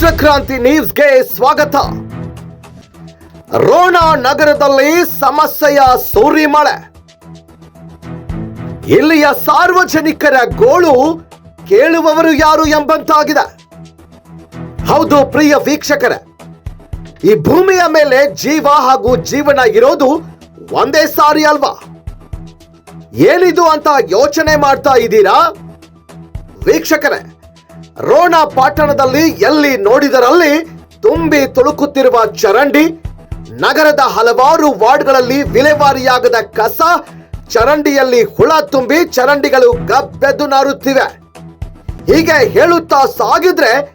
ರಾಷ್ಟ್ರ ಕ್ರಾಂತಿ ನ್ಯೂಸ್ಗೆ ಸ್ವಾಗತ. ರೋಣ ನಗರದಲ್ಲಿ ಸಮಸ್ಯೆಯ ಸೂರಿಮಳೆ. ಇಲ್ಲಿಯ ಸಾರ್ವಜನಿಕರ ಗೋಳು ಕೇಳುವವರು ಯಾರು ಎಂಬಂತಾಗಿದೆ. ಹೌದು, ಪ್ರಿಯ ವೀಕ್ಷಕರ. ಈ ಭೂಮಿಯ ಮೇಲೆ ಜೀವ ಹಾಗೂ ಜೀವನ ಇರೋದು ಒಂದೇ ಸಾರಿ ಅಲ್ವಾ? ಏನಿದು ಅಂತ ಯೋಚನೆ ಮಾಡ್ತಾ ಇದ್ದೀರಾ? ವೀಕ್ಷಕರೇ ರೋಣ ಪಟ್ಟಣದಲ್ಲಿ ಎಲ್ಲಿ ನೋಡಿದರಲ್ಲಿ ತುಂಬಿ ತುಳುಕುತ್ತಿರುವ ಚರಂಡಿ, ನಗರದ ಹಲವಾರು ವಾರ್ಡ್ಗಳಲ್ಲಿ ವಿಲೇವಾರಿಯಾಗದ ಕಸ, ಚರಂಡಿಯಲ್ಲಿ ಹುಳ ತುಂಬಿ ಚರಂಡಿಗಳು ಗಬ್ಬೆದ್ದು ನಾರುತ್ತಿವೆ. ಹೀಗೆ ಹೇಳುತ್ತಾ ಸಾಗಿದ್ರೆ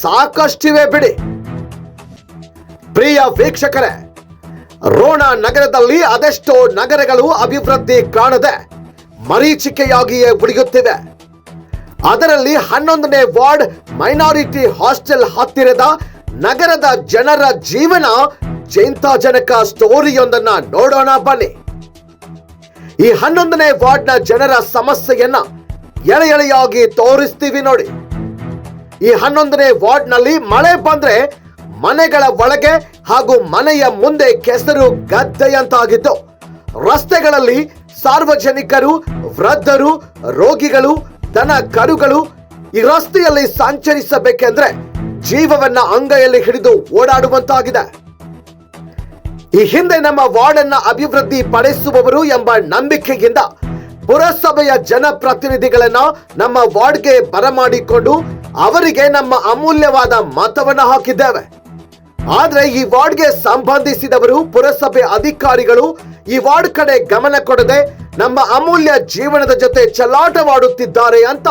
ಸಾಕಷ್ಟಿವೆ ಬಿಡಿ. ಪ್ರಿಯ ವೀಕ್ಷಕರೇ, ರೋಣ ನಗರದಲ್ಲಿ ಅದೆಷ್ಟೋ ನಗರಗಳು ಅಭಿವೃದ್ಧಿ ಕಾಣದೆ ಮರೀಚಿಕೆಯಾಗಿಯೇ ಉಳಿಯುತ್ತಿವೆ. ಅದರಲ್ಲಿ ಹನ್ನೊಂದನೇ ವಾರ್ಡ್ ಮೈನಾರಿಟಿ ಹಾಸ್ಟೆಲ್ ಹತ್ತಿರದ ನಗರದ ಜನರ ಜೀವನ ಚಿಂತಾಜನಕ ಸ್ಟೋರಿಯೊಂದನ್ನ ನೋಡೋಣ ಬನ್ನಿ. ಈ ಹನ್ನೊಂದನೇ ವಾರ್ಡ್ನ ಜನರ ಸಮಸ್ಯೆಯನ್ನ ಎಳೆ ಎಳೆಯಾಗಿ ತೋರಿಸ್ತೀವಿ ನೋಡಿ. ಈ ಹನ್ನೊಂದನೇ ವಾರ್ಡ್ನಲ್ಲಿ ಮಳೆ ಬಂದ್ರೆ ಮನೆಗಳ ಒಳಗೆ ಹಾಗೂ ಮನೆಯ ಮುಂದೆ ಕೆಸರು ಗದ್ದೆಯಂತಾಗಿತ್ತು ರಸ್ತೆಗಳಲ್ಲಿ ಸಾರ್ವಜನಿಕರು, ವೃದ್ಧರು, ರೋಗಿಗಳು ದನ ಕರುಗಳು ಈ ರಸ್ತೆಯಲ್ಲಿ ಸಂಚರಿಸಬೇಕೆಂದ್ರೆ ಜೀವವನ್ನ ಅಂಗೈಯಲ್ಲಿ ಹಿಡಿದು ಓಡಾಡುವಂತಾಗಿದೆ. ಈ ಹಿಂದೆ ನಮ್ಮ ವಾರ್ಡ್ ಅನ್ನ ಅಭಿವೃದ್ಧಿ ಪಡಿಸುವವರು ಎಂಬ ನಂಬಿಕೆಯಿಂದ ಪುರಸಭೆಯ ಜನಪ್ರತಿನಿಧಿಗಳನ್ನ ನಮ್ಮ ವಾರ್ಡ್ಗೆ ಬರಮಾಡಿಕೊಂಡು ಅವರಿಗೆ ನಮ್ಮ ಅಮೂಲ್ಯವಾದ ಮತವನ್ನ ಹಾಕಿದ್ದೇವೆ. ಆದ್ರೆ ಈ ವಾರ್ಡ್ಗೆ ಸಂಬಂಧಿಸಿದವರು ಪುರಸಭೆ ಅಧಿಕಾರಿಗಳು ಈ ವಾರ್ಡ್ ಕಡೆ ಗಮನ ಕೊಡದೆ ನಮ್ಮ ಅಮೂಲ್ಯ ಜೀವನದ ಜೊತೆ ಚಲಾಟವಾಡುತ್ತಿದ್ದಾರೆ ಅಂತ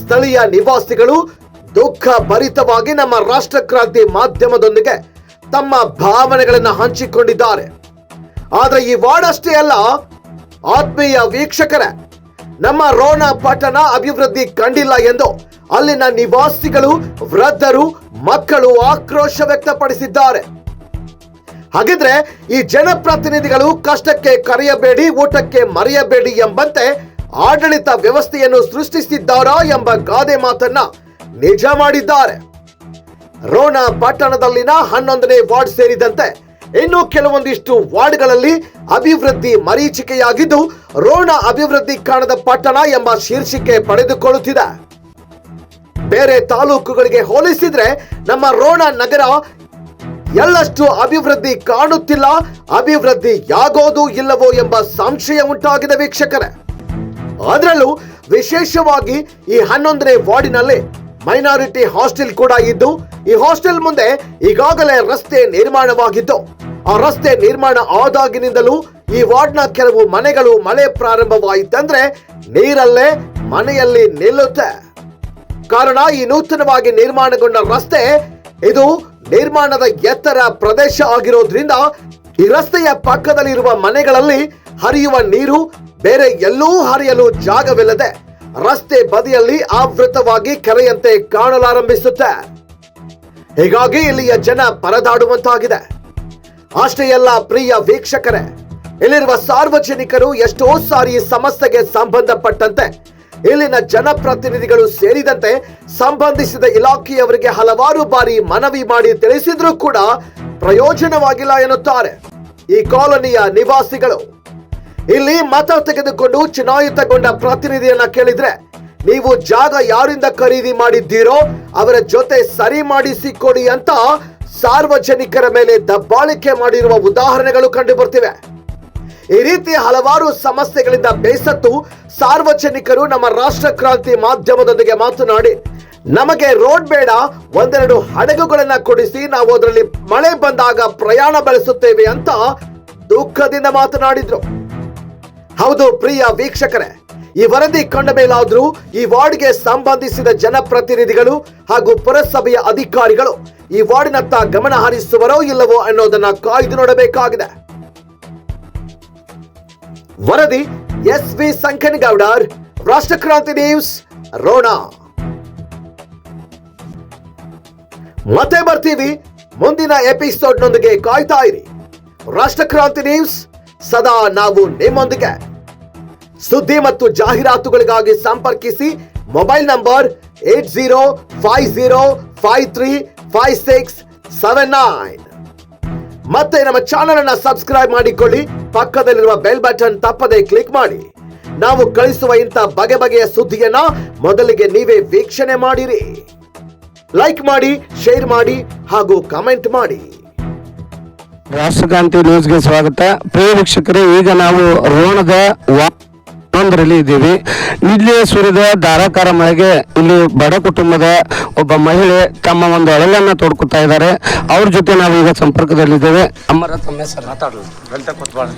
ಸ್ಥಳೀಯ ನಿವಾಸಿಗಳು ದುಃಖ ಭರಿತವಾಗಿ ನಮ್ಮ ರಾಷ್ಟ್ರಕ್ರಾಂತಿ ಮಾಧ್ಯಮದೊಂದಿಗೆ ತಮ್ಮ ಭಾವನೆಗಳನ್ನು ಹಂಚಿಕೊಂಡಿದ್ದಾರೆ. ಆದರೆ ಈ ವಾರ್ಡ್ ಅಷ್ಟೇ ಅಲ್ಲ, ಆತ್ಮೀಯ ವೀಕ್ಷಕರೇ, ನಮ್ಮ ರೋಣ ಪಟ್ಟಣ ಅಭಿವೃದ್ಧಿ ಕಂಡಿಲ್ಲ ಎಂದು ಅಲ್ಲಿನ ನಿವಾಸಿಗಳು, ವೃದ್ಧರು, ಮಕ್ಕಳು ಆಕ್ರೋಶ ವ್ಯಕ್ತಪಡಿಸಿದ್ದಾರೆ. ಹಾಗಿದ್ರೆ ಈ ಜನಪ್ರತಿನಿಧಿಗಳು ಕಷ್ಟಕ್ಕೆ ಕರೆಯಬೇಡಿ, ಊಟಕ್ಕೆ ಮರೆಯಬೇಡಿ ಎಂಬಂತೆ ಆಡಳಿತ ವ್ಯವಸ್ಥೆಯನ್ನು ಸೃಷ್ಟಿಸಿದ್ದಾರಾ ಎಂಬ ಗಾದೆ ಮಾತನ್ನ ನಿಜ ಮಾಡಿದ್ದಾರೆ. ರೋಣ ಪಟ್ಟಣದಲ್ಲಿನ ಹನ್ನೊಂದನೇ ವಾರ್ಡ್ ಸೇರಿದಂತೆ ಇನ್ನು ಕೆಲವೊಂದಿಷ್ಟು ವಾರ್ಡ್ಗಳಲ್ಲಿ ಅಭಿವೃದ್ಧಿ ಮರೀಚಿಕೆಯಾಗಿದ್ದು, ರೋಣ ಅಭಿವೃದ್ಧಿ ಕಾಣದ ಪಟ್ಟಣ ಎಂಬ ಶೀರ್ಷಿಕೆ ಪಡೆದುಕೊಳ್ಳುತ್ತಿದೆ. ಬೇರೆ ತಾಲೂಕುಗಳಿಗೆ ಹೋಲಿಸಿದ್ರೆ ನಮ್ಮ ರೋಣ ನಗರ ಎಳ್ಳಷ್ಟು ಅಭಿವೃದ್ಧಿ ಕಾಣುತ್ತಿಲ್ಲ, ಅಭಿವೃದ್ಧಿ ಯಾಗೋದು ಇಲ್ಲವೋ ಎಂಬ ಸಂಶಯ ಉಂಟಾಗಿದೆ ವೀಕ್ಷಕರೇ. ಅದರಲ್ಲೂ ವಿಶೇಷವಾಗಿ ಈ ಹನ್ನೊಂದನೇ ವಾರ್ಡಿನಲ್ಲಿ ಮೈನಾರಿಟಿ ಹಾಸ್ಟೆಲ್ ಕೂಡ ಇದ್ದು, ಈ ಹಾಸ್ಟೆಲ್ ಮುಂದೆ ಈಗಾಗಲೇ ರಸ್ತೆ ನಿರ್ಮಾಣವಾಗಿದ್ದು ಆ ರಸ್ತೆ ನಿರ್ಮಾಣ ಆದಾಗಿನಿಂದಲೂ ಈ ವಾರ್ಡ್ನ ಕೆಲವು ಮನೆಗಳು ಮಳೆ ಪ್ರಾರಂಭವಾಯಿತಂದ್ರೆ ನೀರಲ್ಲೇ ಮನೆಯಲ್ಲಿ ನಿಲ್ಲುತ್ತೆ. ಕಾರಣ ಈ ನೂತನವಾಗಿ ನಿರ್ಮಾಣಗೊಂಡ ರಸ್ತೆ, ಇದು ನಿರ್ಮಾಣದ ಎತ್ತರ ಪ್ರದೇಶ ಆಗಿರೋದ್ರಿಂದ ಈ ರಸ್ತೆಯ ಪಕ್ಕದಲ್ಲಿರುವ ಮನೆಗಳಲ್ಲಿ ಹರಿಯುವ ನೀರು ಬೇರೆ ಎಲ್ಲೂ ಹರಿಯಲು ಜಾಗವಿಲ್ಲದೆ ರಸ್ತೆ ಬದಿಯಲ್ಲಿ ಆವೃತವಾಗಿ ಕೆರೆಯಂತೆ ಕಾಣಲಾರಂಭಿಸುತ್ತೆ. ಹೀಗಾಗಿ ಇಲ್ಲಿಯ ಜನ ಪರದಾಡುವಂತಾಗಿದೆ. ಅಷ್ಟೇ ಎಲ್ಲ ಪ್ರಿಯ ವೀಕ್ಷಕರೇ, ಇಲ್ಲಿರುವ ಸಾರ್ವಜನಿಕರು ಎಷ್ಟೋ ಸಾರಿ ಸಮಸ್ಯೆಗೆ ಸಂಬಂಧಪಟ್ಟಂತೆ ಇಲ್ಲಿನ ಜನಪ್ರತಿನಿಧಿಗಳು ಸೇರಿದಂತೆ ಸಂಬಂಧಿಸಿದ ಇಲಾಖೆಯವರಿಗೆ ಹಲವಾರು ಬಾರಿ ಮನವಿ ಮಾಡಿ ತಿಳಿಸಿದ್ರೂ ಕೂಡ ಪ್ರಯೋಜನವಾಗಿಲ್ಲ ಎನ್ನುತ್ತಾರೆ ಈ ಕಾಲೋನಿಯ ನಿವಾಸಿಗಳು. ಇಲ್ಲಿ ಮತ ತೆಗೆದುಕೊಂಡು ಚುನಾಯಿತಗೊಂಡ ಪ್ರತಿನಿಧಿಯನ್ನ ಕೇಳಿದ್ರೆ, ನೀವು ಜಾಗ ಯಾರಿಂದ ಖರೀದಿ ಮಾಡಿದ್ದೀರೋ ಅವರ ಜೊತೆ ಸರಿ ಮಾಡಿಸಿಕೊಡಿ ಅಂತ ಸಾರ್ವಜನಿಕರ ಮೇಲೆ ದಬ್ಬಾಳಿಕೆ ಮಾಡಿರುವ ಉದಾಹರಣೆಗಳು ಕಂಡು ಬರ್ತಿವೆ ಈ ರೀತಿ ಹಲವಾರು ಸಮಸ್ಯೆಗಳಿಂದ ಬೇಸತ್ತು ಸಾರ್ವಜನಿಕರು ನಮ್ಮ ರಾಷ್ಟ್ರ ಕ್ರಾಂತಿ ಮಾಧ್ಯಮದೊಂದಿಗೆ ಮಾತನಾಡಿ, ನಮಗೆ ರೋಡ್ ಬೇಡ, ಒಂದೆರಡು ಹಡಗುಗಳನ್ನ ಕೊಡಿಸಿ ನಾವು ಅದರಲ್ಲಿ ಮಳೆ ಬಂದಾಗ ಪ್ರಯಾಣ ಬೆಳೆಸುತ್ತೇವೆ ಅಂತ ದುಃಖದಿಂದ ಮಾತನಾಡಿದ್ರು. ಹೌದು ಪ್ರಿಯ ವೀಕ್ಷಕರೇ, ಈ ವರದಿ ಕಂಡ ಮೇಲಾದ್ರೂ ಈ ವಾರ್ಡ್ಗೆ ಸಂಬಂಧಿಸಿದ ಜನಪ್ರತಿನಿಧಿಗಳು ಹಾಗೂ ಪುರಸಭೆಯ ಅಧಿಕಾರಿಗಳು ಈ ವಾರ್ಡಿನತ್ತ ಗಮನ ಹರಿಸುವರೋ ಇಲ್ಲವೋ ಅನ್ನೋದನ್ನ ಕಾಯ್ದು ನೋಡಬೇಕಾಗಿದೆ. ವರದಿ S V Sankanagoudar Rashtrakranti news, Ron. ಮತ್ತೆ ಬರ್ತೀವಿ ಮುಂದಿನ ಎಪಿಸೋಡ್ನೊಂದಿಗೆ ಕಾಯ್ತಾ ಇರಿ. ರಾಷ್ಟ್ರಕ್ರಾಂತಿ ನ್ಯೂಸ್, ಸದಾ ನಾವು ನಿಮ್ಮೊಂದಿಗೆ. ಸುದ್ದಿ ಮತ್ತು ಜಾಹೀರಾತುಗಳಿಗಾಗಿ ಸಂಪರ್ಕಿಸಿ mobile number eight zero five zero five three five six seven nine. ಮತ್ತೆ ನಮ್ಮ ಚಾನಲ್ ಅನ್ನ ಸಬ್ಸ್ಕ್ರೈಬ್ ಮಾಡಿಕೊಳ್ಳಿ. ಪಕ್ಕದಲ್ಲಿರುವ ಬೆಲ್ ಬಟನ್ ತಪ್ಪದೆ ಕ್ಲಿಕ್ ಮಾಡಿ. ನಾವು ಕಳಿಸುವ ಇಂಥ ಬಗೆ ಬಗೆಯ ಸುದ್ದಿಯನ್ನ ಮೊದಲಿಗೆ ನೀವೇ ವೀಕ್ಷಣೆ ಮಾಡಿರಿ. ಲೈಕ್ ಮಾಡಿ ಶೇರ್ ಮಾಡಿ ಹಾಗೂ ಕಮೆಂಟ್ ಮಾಡಿ. ರಾಷ್ಟ್ರಕಾಂತಿ ನ್ಯೂಸ್ಗೆ ಸ್ವಾಗತ. ಪ್ರಿಯ ವೀಕ್ಷಕರೇ, ಈಗ ನಾವು ರೋಣದ ಒಂದರಲ್ಲಿ ಇದ್ದೀವಿ. ಇಲ್ಲಿ ಸುರಿದ ಧಾರಾಕಾರ ಮಳೆಗೆ ಇಲ್ಲಿ ಬಡ ಕುಟುಂಬದ ಒಬ್ಬ ಮಹಿಳೆ ತಮ್ಮ ಒಂದು ಅಳಲನ್ನ ತೋಡ್ಕೊತಾ ಇದ್ದಾರೆ. ಅವ್ರ ಜೊತೆ ನಾವು ಈಗ ಸಂಪರ್ಕದಲ್ಲಿದ್ದೇವೆ. ಅಮ್ಮರ ತಮ್ಮ ಹೆಸರು?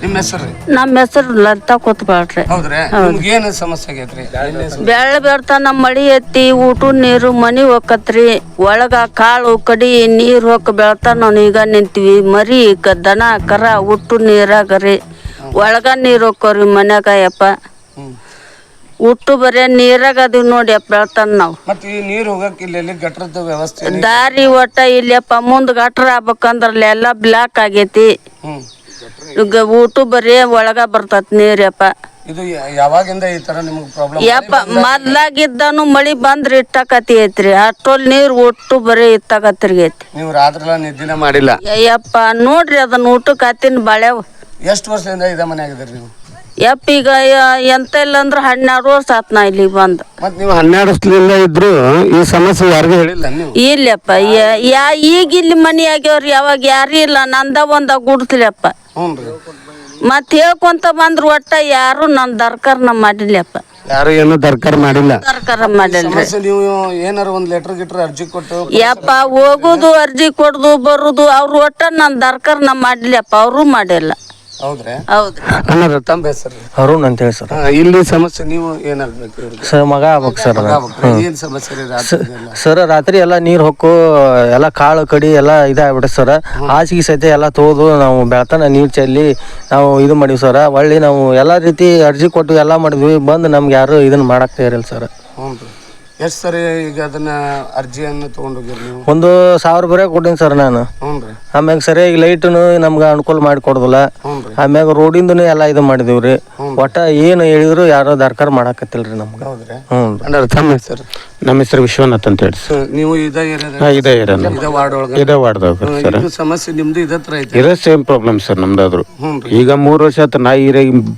ನಿಮ್ಮ ಹೆಸರು? ನಮ್ಮ ಹೆಸರು ಲಲಿತಾ ಕೂತ್ಬಾಳ್ರಿ. ಹೌದ್ರಿ. ನಿಮ್ಗೆ ಏನು ಸಮಸ್ಯೆ ಆಗೈತ್ರಿ? ಬೆಳ್ಳ ನಮ್ಮ ಮಳಿ ಎತ್ತಿ ಊಟ ನೀರು ಮನಿ ಹೋಗತ್ರಿ ಒಳಗ ಕಾಳು ಕಡಿ ನೀರ್ ಹೋಗ ಬೆಳ್ತಾನ ಈಗ ನಿಂತೀವಿ. ಮರಿ ಕ- ದನ ಕರ ಉಟ್ಟು ನೀರಾಗರಿ. ಒಳಗ ನೀರು ಹೋಕ್ಕವ್ರಿ ಮನ್ಯಾಗ ಯಪ್ಪ ಉಟ್ಟು ಬರೇ ನೀರಾಗ ಅದೀವಿ ನೋಡಿ ಬೆಳ್ತಾನ ನಾವು. ಮತ್ತೆ ಈ ನೀರು ಹೋಗಕ್ಕೆ ಇಲ್ಲಿ ಗಟ್ರದ ವ್ಯವಸ್ಥೆ ದಾರಿ ಒಟ್ಟ ಇಲ್ಲಪ್ಪ ಮುಂದ್ ಗಟ್ರ ಆಗ್ಬೇಕಂದ್ರಲ್ಲಿ ಎಲ್ಲ ಬ್ಲಾಕ್ ಆಗೈತಿ. ಈಗ ಊಟ ಬರೇ ಒಳಗ ಬರ್ತತ್ ನೀರಪ್ಪ ಇದು ಯಾವಾಗಿಂದ ಈ ತರ ನಿಮ್ಗೆ ಪ್ರಾಬ್ಲಮ್ ಯಪ್ಪ ಮೊದ್ಲಾಗಿದ್ದಾನು ಮಳಿ ಬಂದ್ರ ಇಟ್ಟಕತಿ ಐತ್ರಿ. ಅಷ್ಟೊಲ್ ನೀರ್ ಒಟ್ಟು ಬರೀ ಇತ್ತಾಗತ್ತಿರ್ಗೈತಿ ನೀವು ರಾತ್ರಿ ನಿದ್ದಿನ ಮಾಡಿಲ್ಲ? ಯಪ್ಪ ನೋಡ್ರಿ ಅದನ್ನ ಊಟಕ್ಕೆ ಹತ್ತಿನ ಬಾಳ್ಯಾವ. ಎಷ್ಟು ವರ್ಷದಿಂದ ಇದೇ ಮನೆ ಆಗಿದ್ರಿ ನೀವು? ಯಪ್ಪ ಈಗ ಯ- ಎಂತ ಇಲ್ಲ ಅಂದ್ರೆ ಹನ್ನೆರಡು ವರ್ಷ ಆತ್ ನಾ ಇಲ್ಲಿಗೆ ಬಂದ. ಮತ್ ನೀವು ಹನ್ನೆರಡು ವರ್ಷದಿಂದ ಇದ್ರು ಈ ಸಮಸ್ಯೆ ಯಾರಿಗೂ ಹೇಳಿಲ್ಲ ನೀವು? ಇಲ್ಲಪ್ಪ ಯಾ ಈಗ ಇಲ್ಲಿ ಮನಿ ಆಗ್ಯವ್ರಿ ಯಾವಾಗ ಯಾರು ಇಲ್ಲ ನಂದ ಒಂದ ಹ್ಞೂ ರೀ. ಮತ್ ಹೇಳ್ಕೊಂತ ಬಂದ್ರ ಒಟ್ಟ ಯಾರು ನನ್ ದರ್ಕಾರನ ಮಾಡಿಲ್ಲಪ್ಪ. ಯಾರು ಏನು ದರ್ಕಾರ ಮಾಡಿಲ್ಲ? ದರ್ಕಾರ ಮಾಡಿಲ್ಲ ಸಮಸ್ಯೆ ನೀವು ಏನಾರ ಒಂದ್ ಲೆಟರ್ ಗಿಟ್ರ್ ಅರ್ಜಿ ಕೊಟ್ಟು ಯಪ್ಪ ಹೋಗುದು ಅರ್ಜಿ ಕೊಡುದು ಬರುದು ಅವ್ರು ಒಟ್ಟ ನನ್ ದರ್ಕಾರನ ಮಾಡಿಲ್ಲಪ್ಪ ಅವರು ಮಾಡಿಲ್ಲ. ಹೌದ್ರಿ? ಹೌದ್ರಿ ತಮ್ಮ ಹೆಸರು? ಅರುಣ್ ಅಂತ ಹೇಳಿ ಸರ್. ಇಲ್ಲಿ ಸಮಸ್ಯೆ ನೀವು ಏನಾಗ್ಬೇಕು ಇವ್ರಿಗೆ? ಸರ್ ಮಗ ಆಗ್ಬೇಕು ಸರ್. ಅದು. ಏನ್ ಸಮಸ್ಯೆ ಇದೆ ರಾತ್ರಿದೆಲ್ಲ? ಸರ್ ರಾತ್ರಿ ಎಲ್ಲ ನೀರು ಹೊಕ್ಕು ಎಲ್ಲ ಕಾಳು ಕಡಿ ಎಲ್ಲ ಇದಾಗ್ಬಿಡುತ್ತೆ ಸರ್. ಹಾಸಿಗೆ ಸಹಿತ ಎಲ್ಲ ತೋದು ನಾವು ಬೆಳತನ ನೀರು ಚೆಲ್ಲಿ ನಾವು ಇದು ಮಾಡೀವಿ ಸರ್. ಒಳ್ಳೆ ನಾವು ಎಲ್ಲ ರೀತಿ ಅರ್ಜಿ ಕೊಟ್ಟು ಎಲ್ಲ ಮಾಡಿದ್ವಿ. ಬಂದು ನಮ್ಗೆ ಯಾರು ಇದನ್ನ ಮಾಡಕ್ ತಯಾರಿಲ್ಲ ಸರ್. ಹ್ಞೂ ರೀ. ಎಷ್ಟು ಸರಿ ಈಗ ಅದನ್ನ ಅರ್ಜಿಯನ್ನು ತಗೊಂಡೋಗಿರಿ ನೀವು? ಒಂದು ಸಾವಿರ ರೂಪಾಯಿ ಕೊಟ್ಟಿನಿ ಸರ್ ನಾನು. ಹ್ಞೂ ರೀ. ಆಮ್ಯಾಗ ಸರಿಯಾಗಿ ಲೈಟ್ನು ನಮ್ಗೆ ಅನುಕೂಲ ಮಾಡಿ ಕೊಡೋದಿಲ್ಲ. ಹ್ಞೂ ರೀ. ಆಮ್ಯಾಗ ರೋಡಿಂದನೂ ಎಲ್ಲ ಇದು ಮಾಡಿದೀವಿ ರೀ. ಒಟ್ಟ ಏನು ಹೇಳಿದ್ರು ಯಾರೋ ದರ್ಕಾರ ಮಾಡಾಕತ್ತಿಲ್ರಿ ನಮ್ಗೆ. ಹೌದ್ರಿ. ಹ್ಞೂ ತಮ್ಮ ಹೆಸರು? ನಮ್ಮ ಹೆಸರು ವಿಶ್ವನಾಥ್ ಅಂತ ಹೇಳಿ ಸರ್. ನೀವು ಇದೇ ಏರಿಯಾದ? ಇದೇ ಇರೋಣ ಇದ ವಾರ್ಡ್ ಒಳಗ ಇದೇ ವಾರ್ಡ್ದಾಗ ಸರ್. ಇದು ಸಮಸ್ಯೆ ನಿಮ್ದು ಇದ ಹತ್ರ ಐತೆ. ಇರೋ ಸೇಮ್ ಪ್ರಾಬ್ಲಮ್ ಸರ್ ನಮ್ದಾದ್ರು. ಹ್ಞೂ ಈಗ ಮೂರು ವರ್ಷ ಆತ ನಾ ಈ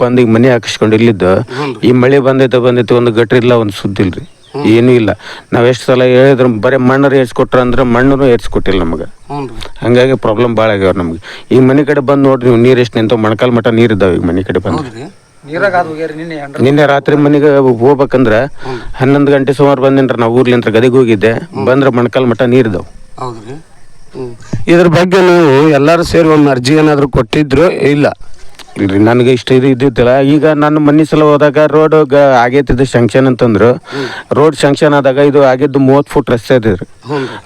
ಬಂದು ಈಗ ಮನೆ ಹಾಕಿಸ್ಕೊಂಡು ಇಲ್ಲಿದ್ದ. ಈ ಮಳೆ ಬಂದೈತೆ ಬಂದೈತೆ ಒಂದು ಗಟ್ರಿ ಇಲ್ಲ ಒಂದು ಸುದ್ದಿ ಇಲ್ರಿ ಏನೂ ಇಲ್ಲ. ನಾವು ಎಷ್ಟು ಸಲ ಹೇಳಿದ್ರು ಬರೀ ಮಣ್ಣರು ಏರ್ಸ್ಕೊಟ್ರ ಅಂದ್ರೆ ಮಣ್ಣು ಏರ್ಸ್ಕೊಟ್ಟಿಲ್ಲ ನಮಗೆ. ಹಂಗಾಗಿ ಪ್ರಾಬ್ಲಮ್ ಭಾಳ ಆಗ್ಯಾವ ನಮ್ಗೆ. ಈ ಮನೆ ಕಡೆ ಬಂದು ನೋಡ್ರಿ ನೀವು ನೀರು ಎಷ್ಟು ನಿಂತು ಮೊಣಕಾಲ್ ಮಠ ನೀರು ಇದಾವೆ ಈಗ ಮನೆ ಕಡೆ ಬಂದು. ನಿನ್ನೆ ರಾತ್ರಿ ಮನೆಗೆ ಹೋಗ್ಬೇಕಂದ್ರ ಹನ್ನೊಂದು ಗಂಟೆ ಸುಮಾರು ಬಂದೇನ್ರಿ ನಾವು ಊರ್ಲಿಂತ್ರ ಗದಿಗೆ ಹೋಗಿದ್ದೆ. ಬಂದ್ರೆ ಮೊಣಕಾಲ್ ಮಠ ನೀರು ಹ್ಮ್ ಇದ್ರ ಬಗ್ಗೆ ನೀವು ಎಲ್ಲರೂ ಸೇರಿ ಒಂದು ಅರ್ಜಿ ಏನಾದರೂ ಕೊಟ್ಟಿದ್ರು ಇಲ್ಲ? ಇಲ್ರಿ ನನಗೆ ಇಷ್ಟ ಇದು ಇದ್ದಿದ್ದಿಲ್ಲ. ಈಗ ನನ್ನ ಮನೆ ಸಲ ಹೋದಾಗ ರೋಡ್ ಆಗೈತಿದ್ದು ಶಂಕ್ಷನ್ ಅಂತಂದ್ರು. ರೋಡ್ ಶಂಕ್ಷನ್ ಆದಾಗ ಇದು ಆಗಿದ್ದು ಮೂವತ್ತು ಫುಟ್ ರಸ್ತೆ ಇದ್ರಿ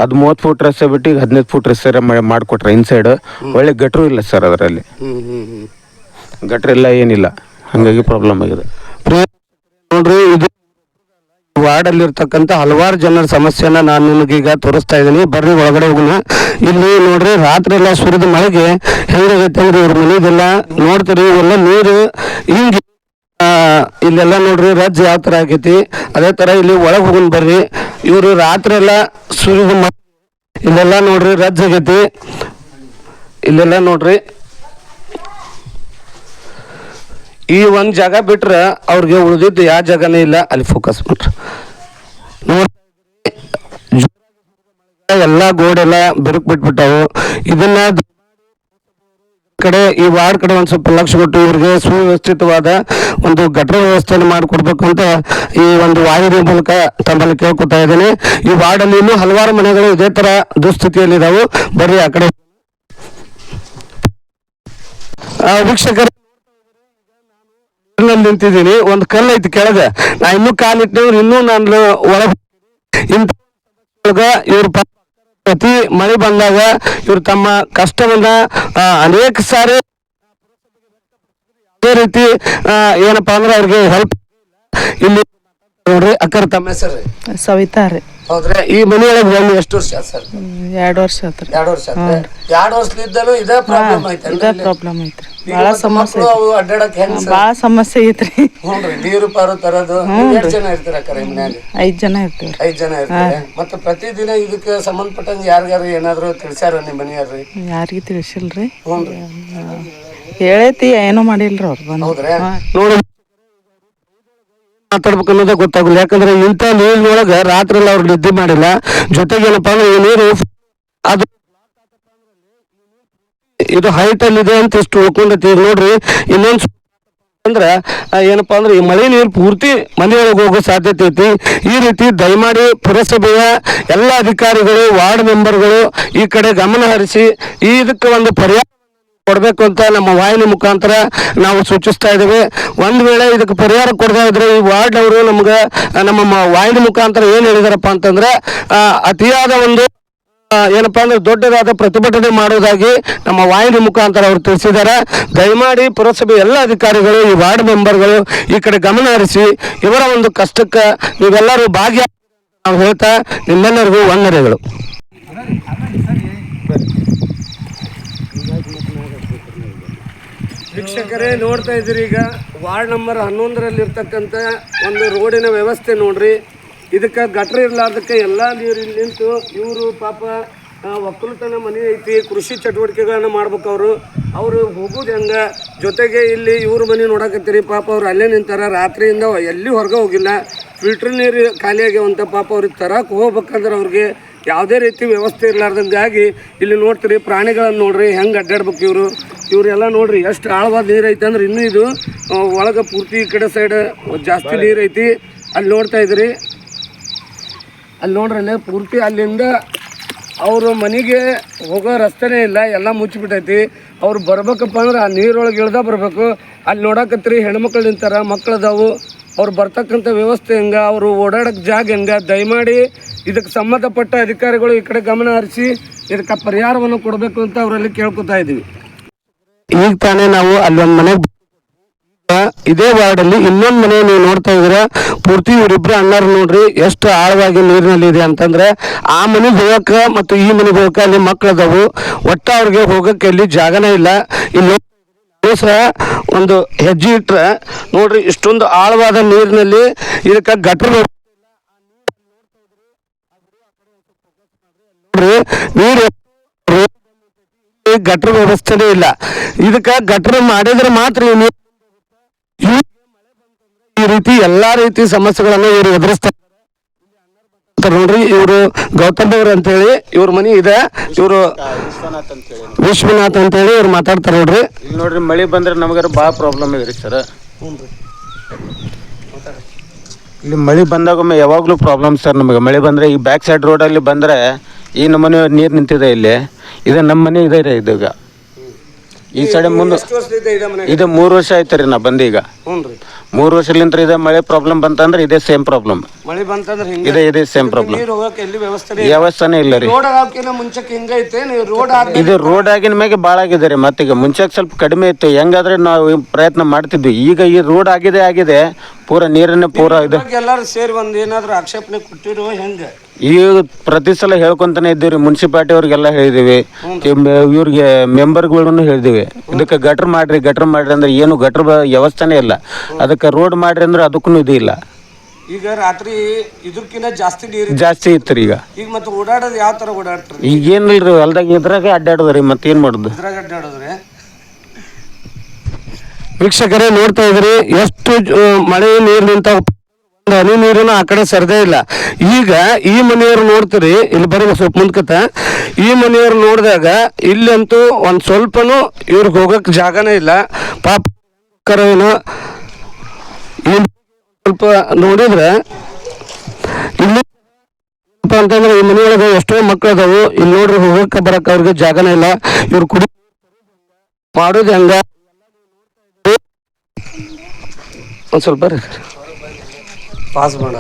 ಅದು ಮೂವತ್ತು ಫುಟ್ ರಸ್ತೆ ಬಿಟ್ಟು ಹದಿನೈದು ಫುಟ್ ರಸ್ತೆ ಮಾಡಿಕೊಟ್ರೆ ಇನ್ಸೈಡ್ ಒಳ್ಳೆ ಗಟ್ರು ಇಲ್ಲ ಸರ್ ಅದರಲ್ಲಿ. ಹ್ಮ್ ಹ್ಮ್ ಹ್ಮ್ ಗಟ್ರ ಇಲ್ಲ ಏನಿಲ್ಲ. ಹಂಗಾಗಿ ಪ್ರಾಬ್ಲಮ್ ಆಗಿದೆ. ನೋಡ್ರಿ ಇದು ವಾರ್ಡಲ್ಲಿ ಇರ್ತಕ್ಕಂಥ ಹಲವಾರು ಜನರ ಸಮಸ್ಯೆನ ನಾನು ನಿಮಗೀಗ ತೋರಿಸ್ತಾ ಇದ್ದೀನಿ. ಬರ್ರಿ, ಒಳಗಡೆ ಹೋಗೋಣ. ಇಲ್ಲಿ ನೋಡ್ರಿ, ರಾತ್ರಿ ಎಲ್ಲ ಸುರಿದ ಮಳೆಗೆ ಹೆಂಗಾಗೈತೆ ಅಂದ್ರೆ ಇವ್ರ ಮನೆದೆಲ್ಲ ನೋಡ್ತೀರಿ, ಇವೆಲ್ಲ ನೀರು, ಹಿಂಗೆ ಇಲ್ಲೆಲ್ಲ ನೋಡ್ರಿ, ರಜ್ ಯಾವ ಥರ ಆಗೈತಿ. ಅದೇ ಥರ ಇಲ್ಲಿ ಒಳಗೆ ಹೋಗೋಣ ಬರ್ರಿ. ಇವರು ರಾತ್ರಿ ಎಲ್ಲ ಸುರಿದ ಮಳೆ ಇಲ್ಲೆಲ್ಲ ನೋಡ್ರಿ, ರಜ್ ಆಗೈತಿ. ಇಲ್ಲೆಲ್ಲ ನೋಡ್ರಿ. ಈ ಒಂದು ಜಾಗ ಬಿಟ್ರೆ ಅವ್ರಿಗೆ ಉಳಿದಿದ್ದು ಯಾವ ಜಾಗನೇ ಇಲ್ಲ, ಅಲ್ಲಿ ಫೋಕಸ್ ಮಾಡ್ರಿ. ನೋಡಿ ಎಲ್ಲ ಗೋಡೆಲ್ಲ ಬಿರುಕು ಬಿಟ್ಬಿಟ್ಟವು. ಇದನ್ನ ಕಡೆ, ಈ ವಾರ್ಡ್ ಕಡೆ ಒಂದು ಸ್ವಲ್ಪ ಲಕ್ಷ ಕೊಟ್ಟು ಇವ್ರಿಗೆ ಸುವ್ಯವಸ್ಥಿತವಾದ ಒಂದು ಘಟನೆ ವ್ಯವಸ್ಥೆಯನ್ನು ಮಾಡಿಕೊಡ್ಬೇಕು ಅಂತ ಈ ಒಂದು ವಾಹಿನಿ ಮೂಲಕ ತಮ್ಮಲ್ಲಿ ಕೇಳ್ಕೊತಾ ಇದ್ದೇನೆ. ಈ ವಾರ್ಡಲ್ಲಿ ಇನ್ನೂ ಹಲವಾರು ಮನೆಗಳು ಇದೇ ತರ ದುಸ್ಥಿತಿಯಲ್ಲಿದ್ದಾವೆ ಬರೀ ಆ ಕಡೆ. ವೀಕ್ಷಕರು ನಿಂತಿದ್ದೀನಿ, ಒಂದು ಕಲ್ಲು ಐತಿ ಕೆಳಗೆ. ನಾ ಇನ್ನೂ ಕಾಲಿಟ್ಟು ಇನ್ನೂ ನಾನು ಒಳ ಇಂಥ ಇವ್ರ ಪ್ರತಿ ಮಳೆ ಬಂದಾಗ ಇವ್ರು ತಮ್ಮ ಕಷ್ಟವನ್ನ ಅನೇಕ ಸಾರಿ ಅದೇ ರೀತಿ ಏನಪ್ಪಾ ಅಂದ್ರೆ ಅವ್ರಿಗೆ ಹೆಲ್ಪ್ ಇಲ್ಲಿ. ನೋಡ್ರಿ ಅಕ್ಕರ ತಮ್ಮ ಹೆಸರು ಸವಿತಾ ರೀ. ಹೌದ್ರೆ ಈ ಮನೆಯೊಳಗೆ ಬಂದು ಎಷ್ಟು ವರ್ಷ ಆತ್ ಸರ್? ಎರಡು ವರ್ಷ ಆತ್ರಿ ಎರಡು ವರ್ಷ ಆತ್ರಿ ಎರಡು ವರ್ಷದಿಂದಲೂ ಇದೇ ಪ್ರಾಬ್ಲಮ್ ಐತೆ ಇದೇ ಪ್ರಾಬ್ಲಮ್ ಐತ್ರಿ ಬಹಳ ಸಮಸ್ಯೆ ಮಕ್ಕಳು ಅವು ಅಡ್ಡಾಡಕ್ ಹೆಂಗ್ ಸರ್? ಭಾಳ ಸಮಸ್ಯೆ ಐತ್ರಿ ಹ್ಞೂನ್ರಿ ನೀರು ಪಾರು ತರೋದು. ಎಷ್ಟು ಜನ ಇರ್ತೀರ ಕರೆ ಮನ್ಯಾಗ ಐದ್ ಜನ ಇರ್ತೀವ್ರಿ ಐದ್ ಜನ ಇರ್ತಾರೆ? ಮತ್ತೆ ಪ್ರತಿದಿನ ಇದಕ್ಕೆ ಸಂಬಂಧಪಟ್ಟಂಗೆ ಯಾರಿಗಾರು ಏನಾದ್ರು ತಿಳಿಸ್ಯಾರ ನಿಮ್ಮ ಮನೆಯವ್ರಿ? ಯಾರಿಗೂ ತಿಳಿಸಿಲ್ರಿ. ಹ್ಞೂನ್ರಿ ಹೇಳೈತಿ ಏನೋ ಮಾಡಿಲ್ರಿ ಅವ್ರು ಬಂದು. ಹೌದ್ರಿ. ನೋಡಿ ಮಾತಾಡ್ಬೇಕು ಅನ್ನೋದೇ ಗೊತ್ತಾಗಲ್ಲ ಯಾಕಂದ್ರೆ ಇಂಥ ನೀರಿನೊಳಗ ರಾತ್ರಿ ಅವ್ರು ನಿದ್ದೆ ಮಾಡಿಲ್ಲ. ಜೊತೆಗೆ ಅಂದ್ರೆ ಈ ನೀರು ಅದು ಇದು ಹೈಟ್ ಅಲ್ಲಿ ಇದೆ ಅಂತ ಇಷ್ಟು ಉಳ್ಕೊಂಡೈತಿ. ನೋಡ್ರಿ, ಇನ್ನೊಂದ್ ಅಂದ್ರೆ ಏನಪ್ಪಾ ಅಂದ್ರೆ ಈ ಮಳೆ ನೀರು ಪೂರ್ತಿ ಮನೆಯೊಳಗೆ ಹೋಗೋ ಸಾಧ್ಯತೆ ಐತಿ. ಈ ರೀತಿ ದಯಮಾಡಿ ಪುರಸಭೆಯ ಎಲ್ಲ ಅಧಿಕಾರಿಗಳು, ವಾರ್ಡ್ ಮೆಂಬರ್ಗಳು ಈ ಕಡೆ ಗಮನ ಹರಿಸಿ ಇದಕ್ಕೆ ಒಂದು ಪರ್ಯಾಯ ಕೊಡಬೇಕು ಅಂತ ನಮ್ಮ ವಾಹಿನಿ ಮುಖಾಂತರ ನಾವು ಸೂಚಿಸ್ತಾ ಇದ್ದೇವೆ. ಒಂದ್ ವೇಳೆ ಇದಕ್ಕೆ ಪರಿಹಾರ ಕೊಡದೆ ಇದ್ರೆ ಈ ವಾರ್ಡ್ ಅವರು ನಮ್ಗೆ ನಮ್ಮ ವಾಹಿನಿ ಮುಖಾಂತರ ಏನು ಹೇಳಿದಾರಪ್ಪ ಅಂತಂದ್ರೆ ಅತಿಯಾದ ಒಂದು ಏನಪ್ಪಾ ಅಂದ್ರೆ ದೊಡ್ಡದಾದ ಪ್ರತಿಭಟನೆ ಮಾಡುವುದಾಗಿ ನಮ್ಮ ವಾಹಿನಿ ಮುಖಾಂತರ ಅವರು ತಿಳಿಸಿದ್ದಾರೆ. ದಯಮಾಡಿ ಪುರಸಭೆ ಎಲ್ಲ ಅಧಿಕಾರಿಗಳು, ಈ ವಾರ್ಡ್ ಮೆಂಬರ್ಗಳು ಈ ಕಡೆ ಗಮನ ಹರಿಸಿ, ಇವರ ಒಂದು ಕಷ್ಟಕ್ಕೆ ನೀವೆಲ್ಲರೂ ಭಾಗಿಯಾಗಿ ನಾವು ಹೇಳ್ತಾ ನಿಮ್ಮೆಲ್ಲರಿಗೂ ವಂದನೆಗಳು. ವೀಕ್ಷಕರೇ, ನೋಡ್ತಾ ಇದ್ದೀರಿ ಈಗ ವಾರ್ಡ್ ನಂಬರ್ ಹನ್ನೊಂದರಲ್ಲಿ ಇರ್ತಕ್ಕಂಥ ಒಂದು ರೋಡಿನ ವ್ಯವಸ್ಥೆ ನೋಡ್ರಿ. ಇದಕ್ಕೆ ಗಟ್ರ ಇರಲಾರ್ದಕ್ಕೆ ಎಲ್ಲ ನೀರು ಇಲ್ಲಿ ನಿಂತು ಇವರು ಪಾಪ ಒಕ್ಕಲುತನ ಮನೆ ಐತಿ, ಕೃಷಿ ಚಟುವಟಿಕೆಗಳನ್ನು ಮಾಡ್ಬೇಕು ಅವರು. ಅವರು ಹೋಗೋದು ಹೆಂಗೆ? ಜೊತೆಗೆ ಇಲ್ಲಿ ಇವ್ರ ಮನೆ ನೋಡಕತ್ತೀರಿ, ಪಾಪ ಅವ್ರು ಅಲ್ಲೇ ನಿಂತಾರ, ರಾತ್ರಿಯಿಂದ ಎಲ್ಲಿ ಹೊರಗೆ ಹೋಗಿಲ್ಲ. ಫಿಲ್ಟರ್ ನೀರು ಖಾಲಿ ಆಗ್ಯಾವಂತ ಪಾಪ ಅವ್ರಿಗೆ ತರಕ್ಕೆ ಹೋಗ್ಬೇಕಂದ್ರೆ ಅವ್ರಿಗೆ ಯಾವುದೇ ರೀತಿ ವ್ಯವಸ್ಥೆ ಇರಲಾರ್ದಂಗಾಗಿ ಇಲ್ಲಿ ನೋಡ್ತೀರಿ, ಪ್ರಾಣಿಗಳನ್ನು ನೋಡ್ರಿ, ಹೆಂಗೆ ಅಡ್ಡಾಡ್ಬೇಕು ಇವರು. ಇವರೆಲ್ಲ ನೋಡ್ರಿ ಎಷ್ಟು ಆಳವಾದ ನೀರು ಐತೆ ಅಂದ್ರೆ ಇನ್ನೂ ಇದು ಒಳಗೆ ಪೂರ್ತಿ ಈ ಕಡೆ ಸೈಡ್ ಜಾಸ್ತಿ ನೀರು ಐತಿ. ಅಲ್ಲಿ ನೋಡ್ತಾ ಇದ್ರಿ. ಅಲ್ಲಿ ನೋಡ್ರಿ ಅಲ್ಲೇ ಪೂರ್ತಿ ಅಲ್ಲಿಂದ ಅವರು ಮನೆಗೆ ಹೋಗೋ ರಸ್ತೆನೇ ಇಲ್ಲ ಎಲ್ಲ ಮುಚ್ಚಿಬಿಟ್ಟೈತಿ. ಅವ್ರು ಬರ್ಬೇಕಪ್ಪ ಅಂದ್ರೆ ಆ ನೀರೊಳಗೆ ಇಳ್ದ ಬರಬೇಕು. ಅಲ್ಲಿ ನೋಡಕತ್ರಿ ಹೆಣ್ಮಕ್ಳು ನಿಂತಾರ ಮಕ್ಳು ಅದಾವು. ಅವ್ರು ಬರ್ತಕ್ಕಂಥ ವ್ಯವಸ್ಥೆ ಹೆಂಗೆ ಅವರು ಓಡಾಡಕ್ಕೆ ಜಾಗ ಹೆಂಗೆ? ದಯಮಾಡಿ ಇದಕ್ಕೆ ಸಂಬಂಧಪಟ್ಟ ಅಧಿಕಾರಿಗಳು ಈ ಕಡೆ ಗಮನ ಹರಿಸಿ ಇದಕ್ಕೆ ಪರಿಹಾರವನ್ನು ಕೊಡಬೇಕು ಅಂತ ಅವರಲ್ಲಿ ಕೇಳ್ಕೊತಾ ಇದ್ದೀವಿ. ಈಗ ತಾನೇ ನಾವು ಅಲ್ಲೊಂದು ಮನೆ ಇದೇ ವಾರ್ಡ್ ಅಲ್ಲಿ ಇನ್ನೊಂದ್ ಮನೆ ನೀವು ನೋಡ್ತಾ ಇದ್ದೀರಾ. ಪೂರ್ತಿ ಇವರಿಬ್ರು ಅಣ್ಣರ್ ನೋಡ್ರಿ ಎಷ್ಟು ಆಳವಾಗಿ ನೀರಿನಲ್ಲಿ ಇದೆ ಅಂತಂದ್ರೆ ಆ ಮನೆಗೆ ಹೋಗಕ್ಕ ಮತ್ತು ಈ ಮನೆಗೆ ಹೋಗಕ್ಕ ಅಲ್ಲಿ ಮಕ್ಳು ಅದಾವು. ಒಟ್ಟ ಅವ್ರಿಗೆ ಹೋಗಕ್ಕೆ ಇಲ್ಲಿ ಜಾಗನೇ ಇಲ್ಲ. ಇಲ್ಲಿ ಒಂದು ಹೆಜ್ಜೆ ಇಟ್ರೆ ನೋಡ್ರಿ ಇಷ್ಟೊಂದು ಆಳವಾದ ನೀರಿನಲ್ಲಿ ಇದಕ್ಕೆ ಗಟ್ರ ನೀರು ಗಟ್ರ ವ್ಯವಸ್ಥೆನೇ ಇಲ್ಲ. ಇದಕ್ಕೆ ಗಟ್ರ ಮಾಡಿದ್ರೆ ಮಾತ್ರ ಈ ರೀತಿ ಎಲ್ಲಾ ರೀತಿ ಸಮಸ್ಯೆಗಳನ್ನು ಇವರು ಎದುರಿಸ್ತಾರೆ ನೋಡ್ರಿ ಇವರು ಗೌತಮ್ ಅವ್ರ ಅಂತ ಹೇಳಿ ಇವ್ರ ಮನಿ ಇದೆ. ಇವರು ವಿಶ್ವನಾಥ್ ಅಂತ ಹೇಳಿ ಇವ್ರು ಮಾತಾಡ್ತಾರೆ ನೋಡ್ರಿ. ನೋಡ್ರಿ ಮಳೆ ಬಂದ್ರೆ ನಮಗಾರ ಭಾಳ ಪ್ರಾಬ್ಲಮ್ ಇದೆ ರೀ. ಸರ್ ಇಲ್ಲಿ ಮಳೆ ಬಂದಾಗೊಮ್ಮೆ ಯಾವಾಗಲೂ ಪ್ರಾಬ್ಲಮ್ ಸರ್ ನಮಗೆ. ಮಳೆ ಬಂದರೆ ಈ ಬ್ಯಾಕ್ ಸೈಡ್ ರೋಡಲ್ಲಿ ಬಂದರೆ ಈ ನಮ್ಮನೆ ನೀರು ನಿಂತಿದೆ ಇಲ್ಲಿ. ಇದು ನಮ್ಮ ಮನೆ ಇದೆ ರೀ ಇದೀಗ ಈ ಸೈಡ್ ಮುಂದೆ ಇದು ಮೂರು ವರ್ಷ ಆಯ್ತು ರೀ ನಾ ಬಂದೀಗ ಮೂರು ವರ್ಷಲಿಂತ್ರ ಇದೆ ಮಳೆ ಪ್ರಾಬ್ಲಮ್ ಬಂತಂದ್ರೆ ಇದೇ ಸೇಮ್ ಪ್ರಾಬ್ಲಮ್ ಮಳೆ ಬಂತಂದ್ರೆ ಹಿಂಗೆ? ಇದೆ ಇದೆ ಸೇಮ್ ಪ್ರಾಬ್ಲಮ್ ನೀರು ಹೋಗಕ್ಕೆ ಎಲ್ಲಿ ವ್ಯವಸ್ಥೆ ವ್ಯವಸ್ಥೆನೇ ಇಲ್ಲ ರೀ. ರೋಡ್ ಹಿಂಗೈತೆ ನೀವು ರೋಡ್ ಆದ ಇದು ರೋಡ್ ಆಗಿನ ಮ್ಯಾಗೆ ಭಾಳ ಆಗಿದೆ ರೀ. ಮತ್ತೀಗ ಮುಂಚೆಗೆ ಸ್ವಲ್ಪ ಕಡಿಮೆ ಇತ್ತು. ಹೆಂಗಾದ್ರೆ ನಾವು ಪ್ರಯತ್ನ ಮಾಡ್ತಿದ್ವಿ. ಈಗ ಈ ರೋಡ್ ಆಗಿದೆ ಆಗಿದೆ. ಪೂರ ನೀರನ್ನೇ ಪೂರ ಇದು. ಎಲ್ಲರೂ ಸೇರಿ ಒಂದು ಏನಾದ್ರು ಆಕ್ಷೇಪಣೆ ಕೊಟ್ಟಿರೋ ಹೆಂಗೆ? ಈಗ ಪ್ರತಿ ಸಲ ಹೇಳ್ಕೊಂತಾನೆ ಇದ್ದೀವಿ ಮುನ್ಸಿಪಾಲ್ಟಿ ಅವ್ರಿಗೆಲ್ಲ ಹೇಳಿದೀವಿ. ಇವ್ರಿಗೆ ಮೆಂಬರ್ಗಳನ್ನು ಹೇಳಿದೀವಿ. ಇದಕ್ಕೆ ಗಟ್ರ್ ಮಾಡ್ರಿ ಗಟ್ರ್ ಮಾಡ್ರಿ ಅಂದ್ರೆ ಏನು ಗಟ್ರ್ ವ್ಯವಸ್ಥೆನೇ ಇಲ್ಲ. ಅದಕ್ಕೆ ರೋಡ್ ಮಾಡ್ರಿ ಅಂದ್ರೆ ಅದಕ್ಕೂ ಇದು ಇಲ್ಲ. ಈಗ ರಾತ್ರಿ ಇದಕ್ಕಿಂತ ಜಾಸ್ತಿ ನೀರು ಜಾಸ್ತಿ ಇತ್ತು ರೀ ಈಗ. ಈಗ ಮತ್ತೆ ಓಡಾಡೋದು ಯಾವ ತರ ಓಡಾಡ್ತಾರೆ? ಈಗ ಏನಿಲ್ರಿ ಹೊಲ್ದಾಗ ಇದ್ರಾಗ ಅಡ್ಡಾಡೋದ್ರಿ ಏನು ಮಾಡುದು? ಇದ್ರಾಗ ಅಡ್ಡಾಡೋದ್ರೆ. ವೀಕ್ಷಕರೇ ನೋಡ್ತಾ ಇದ್ರಿ ಎಷ್ಟು ಮಳೆ ನೀರು ನಿಂತ ಹನಿ ನೀರಿನ ಆ ಕಡೆ ಸರದೇ ಇಲ್ಲ. ಈಗ ಈ ಮನೆಯವರು ನೋಡ್ತೀರಿ ಇಲ್ಲಿ ಬರೀ ಸ್ವಲ್ಪ ಮುಂದ್ಕತ. ಈ ಮನೆಯವರು ನೋಡಿದಾಗ ಇಲ್ಲಂತೂ ಒಂದ್ ಸ್ವಲ್ಪನೂ ಇವ್ರಿಗೆ ಹೋಗಕ್ಕೆ ಜಾಗನೇ ಇಲ್ಲ. ಪಾಪ ಏನು ಈ ಸ್ವಲ್ಪ ನೋಡಿದ್ರೆ ಇಲ್ಲಿ ಅಂತಂದ್ರೆ ಈ ಮನೆಯೊಳಗೆ ಎಷ್ಟೋ ಮಕ್ಳು ಅದಾವು. ಇಲ್ಲಿ ನೋಡ್ರಿ ಹೋಗಕ್ಕೆ ಬರಕ್ಕೆ ಅವ್ರಿಗೆ ಜಾಗನೇ ಇಲ್ಲ. ಇವ್ರು ಕುಡಿ ಮಾಡೋದು ಹೆಂಗ? ಒಂದ್ ಸ್ವಲ್ಪ ಪಾಸ್ ಮಾಡ.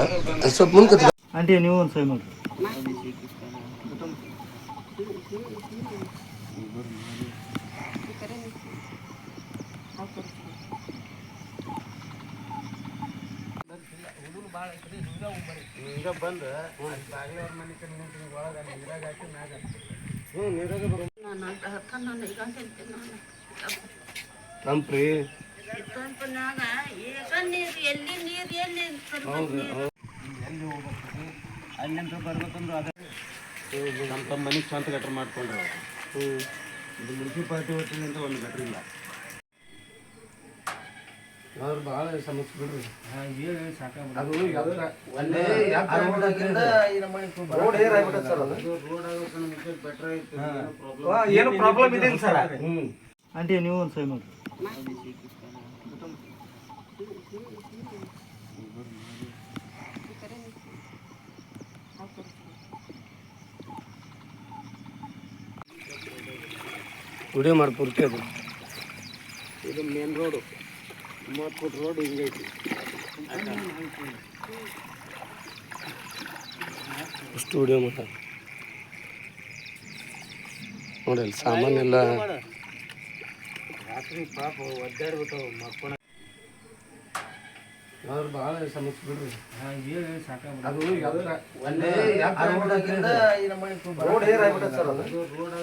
ಸ್ವಲ್ಪ ಮುಂದೆ ಆಂಟಿ ನೀವು ಒಂದು ಸೈ ಮಾಡಿ ಹಿಂಗ ಬಂದು ಬಾಗಿಲ ಅವ್ರ ಮನೆ ಕಡೆ ನಿಂತೀನಿ ಒಳಗೆ ನೀರಾಗ ಹಾಕಿ ಮ್ಯಾಗ ಹ್ಞೂ ನೀರಾಗ ಬರೋ ತಂಪ್ರಿ ನೀರು ಎಲ್ಲಿ ಎಲ್ಲಿ? ಅಲ್ಲಿಂದ ಬರ್ಬೇಕಂದ್ರೆ ಅದೇ ನಮ್ಮ ತಮ್ಮ ಮನೆಗೆ ಸ್ವಂತ ಗಟ್ರ ಮಾಡ್ಕೊಂಡ್ರು. ಹ್ಞೂ ಇದು ಮುನ್ಸಿಪಾಲ್ಟಿ ವತಿಯಿಂದ ಒಂದು ಗಟ್ರ ಭಾಳ ಸಮಸ್ಯೆ ಬಿಡ್ರಿ. ಅದು ರೋಡ್ ಏರ್ ಸರ್ ಅದು. ಏನೋ ಪ್ರಾಬ್ಲಮ್ ಏನು ಪ್ರಾಬ್ಲಮ್ ಇದೆ ಸರ್. ಹ್ಞೂ ಆಂಟಿ ನೀವು ಒಂದು ಸೈ ಮಾಡಿ ವಿಡಿಯೋ ಮಾಡಿ ಪೂರ್ತಿ ಅದು. ಇದು ಮೇನ್ ರೋಡು ಮೂವತ್ತು ಫುಟ್ ರೋಡ್ ಹಿಂಗೈತಿ ಸ್ಟುಡಿಯೋ ವಿಡಿಯೋ ಮಾಡ ನೋಡಿ ಅಲ್ಲಿ ಸಾಮಾನೆಲ್ಲ ರಾತ್ರಿ ಪಾಪ ಒದ್ದಾಡ್ಬಿಟ್ಟು ಮಕ್ಕಳ ಅವ್ರು ಭಾಳ ಸಮಸ್ಯೆ ಬಿಡ್ರಿ ಅದು ಒಂದೇ ರೋಡ್ ಏರ್ ಆಗ್ಬಿಟ್ಟೈತೆ ಸರ್ ಅದು. ರೋಡ್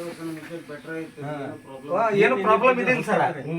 ಬೆಟ್ರ್ ಐತಿ ಏನು ಪ್ರಾಬ್ಲಮ್ ಇದೆ ಸರ್. ಹ್ಞೂ